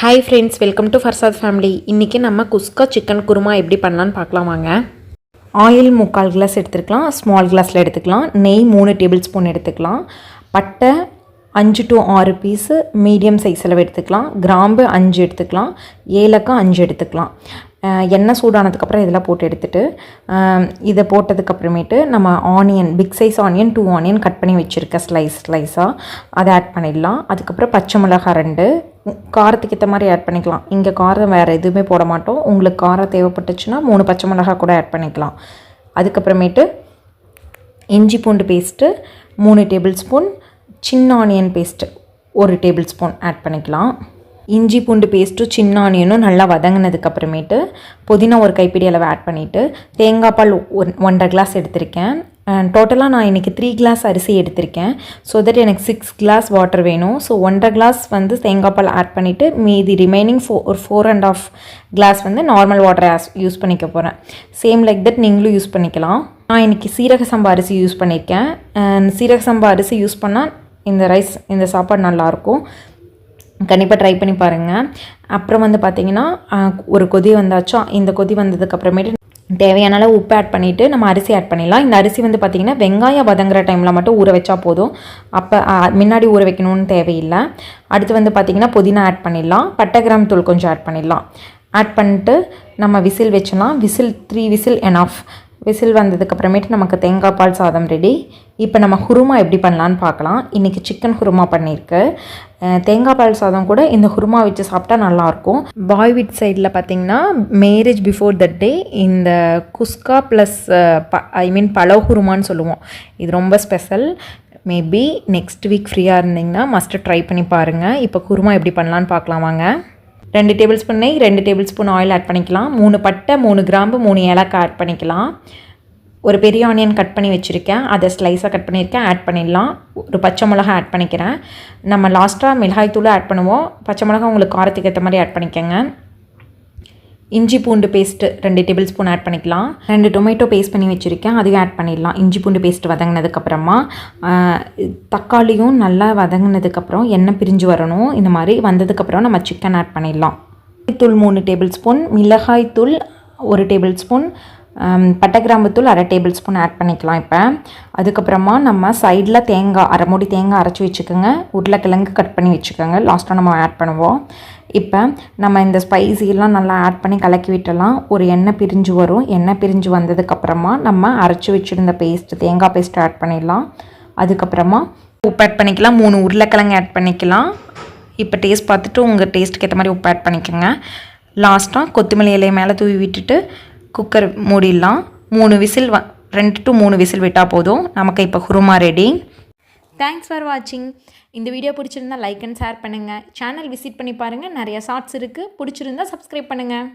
Hi friends welcome to Farsath family இன்றைக்கி நம்ம குஸ்கா chicken kurma எப்படி பண்ணலான்னு பார்க்கலாம் வாங்க. ஆயில் முக்கால் கிளாஸ் எடுத்துக்கலாம் ஸ்மால் கிளாஸில் எடுத்துக்கலாம் நெய் மூணு டேபிள் ஸ்பூன் எடுத்துக்கலாம் பட்டை அஞ்சு டு ஆறு பீஸு மீடியம் சைஸ் அளவு எடுத்துக்கலாம் கிராம்பு அஞ்சு எடுத்துக்கலாம் ஏலக்காய் அஞ்சு எடுத்துக்கலாம். எண்ணெய் சூடானதுக்கப்புறம் இதெல்லாம் போட்டு எடுத்துகிட்டு இதை போட்டதுக்கப்புறமேட்டு நம்ம onion big size onion two onion cut பண்ணி வச்சுருக்கேன் ஸ்லைஸ் ஸ்லைஸாக அதை ஆட் பண்ணிடலாம். அதுக்கப்புறம் பச்சை மிளகாய் ரெண்டு காரத்துக்கு ஏற்ற மாதிரி ஆட் பண்ணிக்கலாம். இங்கே காரம் வேறு எதுவுமே போட மாட்டோம். உங்களுக்கு காரம் தேவைப்பட்டுச்சுன்னா மூணு பச்சை மிளகாய் கூட ஆட் பண்ணிக்கலாம். அதுக்கப்புறமேட்டு இஞ்சி பூண்டு பேஸ்ட்டு மூணு டேபிள் ஸ்பூன் சின்ன ஆனியன் பேஸ்ட்டு ஒரு டேபிள் ஸ்பூன் ஆட் பண்ணிக்கலாம். இஞ்சி பூண்டு பேஸ்ட்டும் சின்ன ஆனியனும் நல்லா வதங்கினதுக்கப்புறமேட்டு புதினா ஒரு கைப்பிடி அளவு ஆட் பண்ணிவிட்டு தேங்காய் பால் ஒன் ஒன்றரை கிளாஸ் எடுத்திருக்கேன். டோட்டலாக நான் இன்றைக்கி த்ரீ கிளாஸ் அரிசி எடுத்திருக்கேன். ஸோ தட் எனக்கு சிக்ஸ் கிளாஸ் வாட்டர் வேணும். ஸோ ஒன்றரை கிளாஸ் வந்து தேங்காய் பால் ஆட் பண்ணிவிட்டு மீதி ரிமைனிங் ஃபோ ஒரு ஃபோர் அண்ட் ஆஃப் கிளாஸ் வந்து நார்மல் வாட்டர் யூஸ் பண்ணிக்க போகிறேன் சேம் லைக் தட் நீங்களும் யூஸ் பண்ணிக்கலாம். நான் இன்றைக்கி சீரக சம்பா அரிசி யூஸ் பண்ணியிருக்கேன் சீரக சம்பா அரிசி யூஸ் பண்ணால் இந்த ரைஸ் இந்த சாப்பாடு நல்லாயிருக்கும் கண்டிப்பாக ட்ரை பண்ணி பாருங்கள் அப்புறம் வந்து பார்த்திங்கன்னா ஒரு கொதி வந்தாச்சும் இந்த கொதி வந்ததுக்கப்புறமேட்டு தேவையான அளவு உப்பு ஆட் பண்ணிவிட்டு நம்ம அரிசி ஆட் பண்ணிடலாம். இந்த அரிசி வந்து பார்த்திங்கன்னா வெங்காயம் வதங்குற டைமில் மட்டும் ஊற வச்சா போதும். அப்போ முன்னாடி ஊற வைக்கணும்னு தேவையில்லை. அடுத்து வந்து பார்த்திங்கன்னா புதினா ஆட் பண்ணிடலாம். பட்டை கிராம் தூள் கொஞ்சம் ஆட் பண்ணிடலாம். ஆட் பண்ணிட்டு நம்ம விசில் வச்சோன்னா whistle three whistle and half whistle வந்ததுக்கப்புறமேட்டு நமக்கு தேங்காய் பால் சாதம் ரெடி இப்போ நம்ம குருமா எப்படி பண்ணலான்னு பார்க்கலாம். இன்றைக்கி சிக்கன் குருமா பண்ணியிருக்கு. தேங்காய் பால் சாதம் கூட இந்த குருமா வச்சு சாப்பிட்டா நல்லாயிருக்கும் பாய் வீட் சைடில் பார்த்தீங்கன்னா மேரேஜ் பிஃபோர் தட் டே இந்த குஸ்கா ப்ளஸ் ப ஐ மீன் பலவ் குருமான்னு சொல்லுவோம். இது ரொம்ப ஸ்பெஷல் மேபி நெக்ஸ்ட் வீக் ஃப்ரீயாக இருந்தீங்கன்னா மஸ்ட்டு ட்ரை பண்ணி பாருங்கள் இப்போ குருமா எப்படி பண்ணலான்னு பார்க்கலாம் வாங்க. ரெண்டு டேபிள் ஸ்பூன் நெய் ரெண்டு டேபிள் ஸ்பூன் ஆயில் ஆட் பண்ணிக்கலாம். மூணு பட்டை மூணு கிராம்பு மூணு ஏலக்காய் ஆட் பண்ணிக்கலாம். ஒரு பெரிய ஆனியன் கட் பண்ணி வச்சுருக்கேன். அதை ஸ்லைஸாக கட் பண்ணியிருக்கேன். ஆட் பண்ணிடலாம். ஒரு பச்சை மிளகா ஆட் பண்ணிக்கிறேன். நம்ம லாஸ்ட்டாக மிளகாய் தூள் ஆட் பண்ணுவோம். பச்சை மிளகா உங்களுக்கு காரத்துக்கு ஏற்ற மாதிரி ஆட் பண்ணிக்கோங்க. இஞ்சி பூண்டு பேஸ்ட்டு ரெண்டு டேபிள் ஸ்பூன் ஆட் பண்ணிக்கலாம். ரெண்டு டொமேட்டோ பேஸ்ட் பண்ணி வச்சுருக்கேன். அதையும் ஆட் பண்ணிடலாம். இஞ்சி பூண்டு பேஸ்ட் வதங்கினதுக்கப்புறமா தக்காளியும் நல்லா வதங்கினதுக்கப்புறம் எண்ணெய் பிரிஞ்சு வரணும். இந்த மாதிரி வந்ததுக்கப்புறம் நம்ம சிக்கன் ஆட் பண்ணிடலாம். தூள் மூணு டேபிள் ஸ்பூன் மிளகாய் தூள் ஒரு டேபிள் ஸ்பூன் பட்டை கிராம்புத்தூள் அரை டேபிள் ஸ்பூன் ஆட் பண்ணிக்கலாம் இப்போ. அதுக்கப்புறமா நம்ம சைடில் தேங்காய் அரை மூடி தேங்காய் அரைச்சி வச்சுக்கோங்க. உருளைக்கிழங்கு கட் பண்ணி வச்சுக்கோங்க. லாஸ்ட்டாக நம்ம ஆட் பண்ணுவோம். இப்போ நம்ம இந்த ஸ்பைசிலாம் நல்லா ஆட் பண்ணி கலக்கி விட்டலாம் ஒரு எண்ணெய் பிரிஞ்சு வரும். எண்ணெய் பிரிஞ்சு வந்ததுக்கப்புறமா நம்ம அரைச்சி வச்சுருந்த பேஸ்ட் தேங்காய் பேஸ்ட் ஆட் பண்ணிடலாம். அதுக்கப்புறமா உப்பு ஆட் பண்ணிக்கலாம். மூணு உருளைக்கிழங்கு ஆட் பண்ணிக்கலாம். இப்போ டேஸ்ட் பார்த்துட்டு உங்கள் டேஸ்ட்டுக்கு ஏற்ற மாதிரி உப்பு ஆட் பண்ணிக்கோங்க. லாஸ்ட்டாக கொத்தமல்லி இலையை மேலே தூவி விட்டுட்டு குக்கர் மூடிடலாம். மூணு விசில் வ ரெண்டு டு மூணு விசில் விட்டால் போதும். நமக்கு இப்போ குருமா ரெடி தேங்க்ஸ் ஃபார் வாட்சிங் இந்த வீடியோ பிடிச்சிருந்தா லைக் அண்ட் ஷேர் பண்ணுங்கள் சேனல் விசிட் பண்ணி பாருங்கள் நிறைய ஷார்ட்ஸ் இருக்குது பிடிச்சிருந்தா சப்ஸ்கிரைப் பண்ணுங்கள்